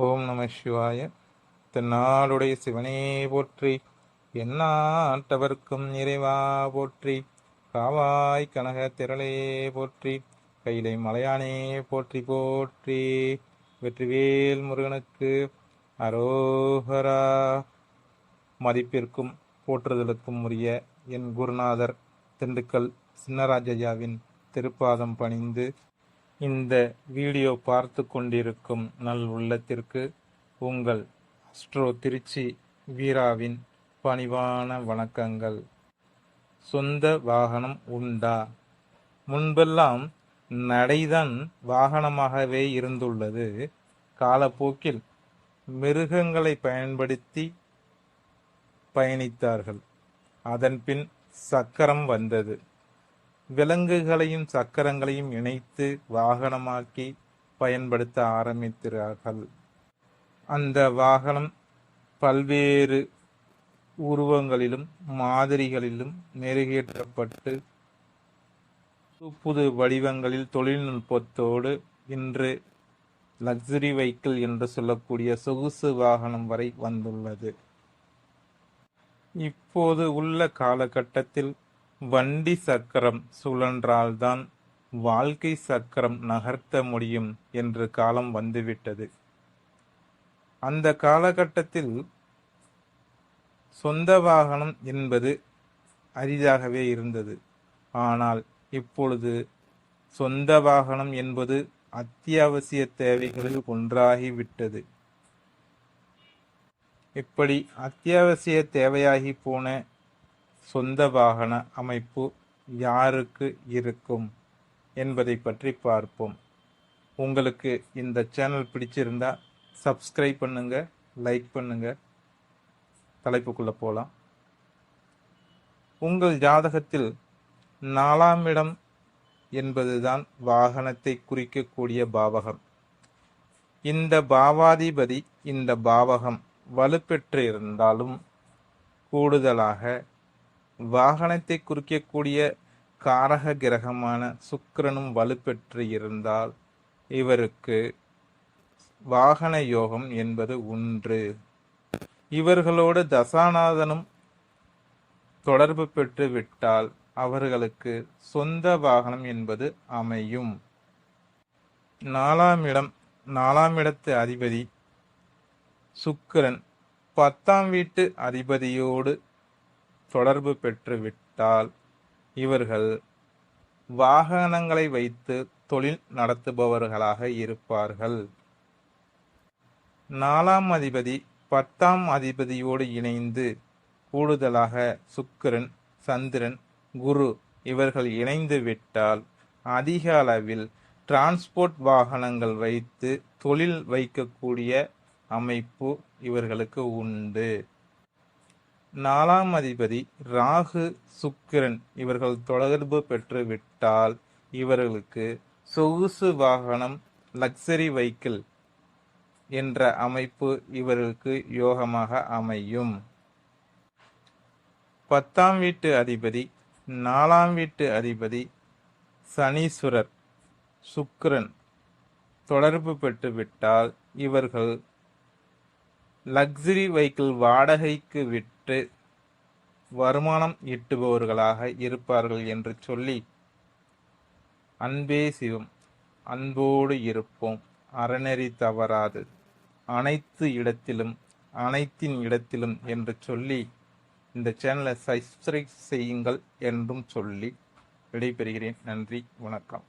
ஓம் நம சிவாய. தென்னாடுடைய சிவனே போற்றி. என்னாட்டவர்க்கும் இறைவா போற்றி. காவாய் கனக திரளே போற்றி. கையிலை மலையானே போற்றி போற்றி. வெற்றிவேல் முருகனுக்கு அரோகரா. மதிப்பிற்கும் போற்றுதலுக்கும் உரிய என் குருநாதர் திண்டுக்கல் சின்னராஜையாவின் திருப்பாதம் பணிந்து இந்த வீடியோ பார்த்து கொண்டிருக்கும் நல் உள்ளத்திற்கு உங்கள் அஸ்ட்ரோ திருச்சி வீராவின் பணிவான வணக்கங்கள். சொந்த வாகனம் உண்டா? முன்பெல்லாம் நடைதான் வாகனமாகவே இருந்துள்ளது. காலப்போக்கில் மிருகங்களை பயன்படுத்தி பயணித்தார்கள். அதன்பின் சக்கரம் வந்தது. விலங்குகளையும் சக்கரங்களையும் இணைத்து வாகனமாக்கி பயன்படுத்த ஆரம்பித்தார்கள் அந்த வாகனம் பல்வேறு உருவங்களிலும் மாதிரிகளிலும் மெருகேற்றப்பட்டு புது வடிவங்களில் தொழில்நுட்பத்தோடு இன்று லக்ஸரி வெஹிக்கிள் என்று சொல்லக்கூடிய சொகுசு வாகனம் வரை வந்துள்ளது. இப்போது உள்ள காலகட்டத்தில் வண்டி சக்கரம் சுழன்றால்தான் வாழ்க்கை சக்கரம் நகர்த்த முடியும் என்று காலம் வந்துவிட்டது. அந்த காலகட்டத்தில் சொந்த வாகனம் என்பது அரிதாகவே இருந்தது. ஆனால் இப்பொழுது சொந்த வாகனம் என்பது அத்தியாவசிய தேவைகளில் ஒன்றாகிவிட்டது. இப்படி அத்தியாவசிய தேவையாகி போன சொந்த வாகன அமைப்பு யாருக்கு இருக்கும் என்பதை பற்றி பார்ப்போம். உங்களுக்கு இந்த சேனல் பிடிச்சிருந்தா சப்ஸ்கிரைப் பண்ணுங்க லைக் பண்ணுங்க. தலைப்புக்குள்ள போகலாம் உங்கள் ஜாதகத்தில் நாலாம் இடம் என்பதுதான் வாகனத்தை குறிக்கக்கூடிய பாவகம். இந்த பாவாதிபதி இந்த பாவகம் வலுப்பெற்று இருந்தாலும் கூடுதலாக வாகனத்தை குறிக்கக்கூடிய காரக கிரகமான சுக்கிரனும் வலுப்பெற்று இருந்தால் இவருக்கு வாகன யோகம் என்பது ஒன்று இவர்களோடு தசாநாதனும் தொடர்பு பெற்று விட்டால் அவர்களுக்கு சொந்த வாகனம் என்பது அமையும். நாலாம் இடம் நாலாம் இடத்து அதிபதி சுக்கிரன். பத்தாம் வீட்டு அதிபதியோடு தொடர்பு பெற்றுவிட்டால் இவர்கள் வாகனங்களை வைத்து தொழில் நடத்துபவர்களாக இருப்பார்கள். நாலாம் அதிபதி பத்தாம் அதிபதியோடு இணைந்து கூடுதலாக சுக்கிரன் சந்திரன் குரு இவர்கள் இணைந்து விட்டால் அதிக அளவில் டிரான்ஸ்போர்ட் வாகனங்கள் வைத்து தொழில் வைக்கக்கூடிய அமைப்பு இவர்களுக்கு உண்டு. நாலாம் அதிபதி ராகு சுக்கிரன் இவர்கள் தொடர்பு பெற்று விட்டால் இவர்களுக்கு சொகுசு வாகனம் லக்ஸரி வைக்கிள் என்ற அமைப்பு இவர்களுக்கு யோகமாக அமையும். பத்தாம் வீட்டு அதிபதி நாலாம் வீட்டு அதிபதி சனீஸ்வரர் சுக்கிரன் தொடர்பு பெற்று விட்டால் இவர்கள் லக்ஸரி வெஹிக்கிள் வாடகைக்கு விட்டு வருமானம் ஈட்டுபவர்களாக இருப்பார்கள் என்று சொல்லி அன்பே சிவம் அன்போடு இருப்போம் அறநெறி தவறாது அனைத்து இடத்திலும் அனைத்தின் இடத்திலும் என்று சொல்லி இந்த சேனலை சப்ஸ்கிரைப் செய்யுங்கள் என்றும் சொல்லி விடைபெறுகிறேன். நன்றி வணக்கம்.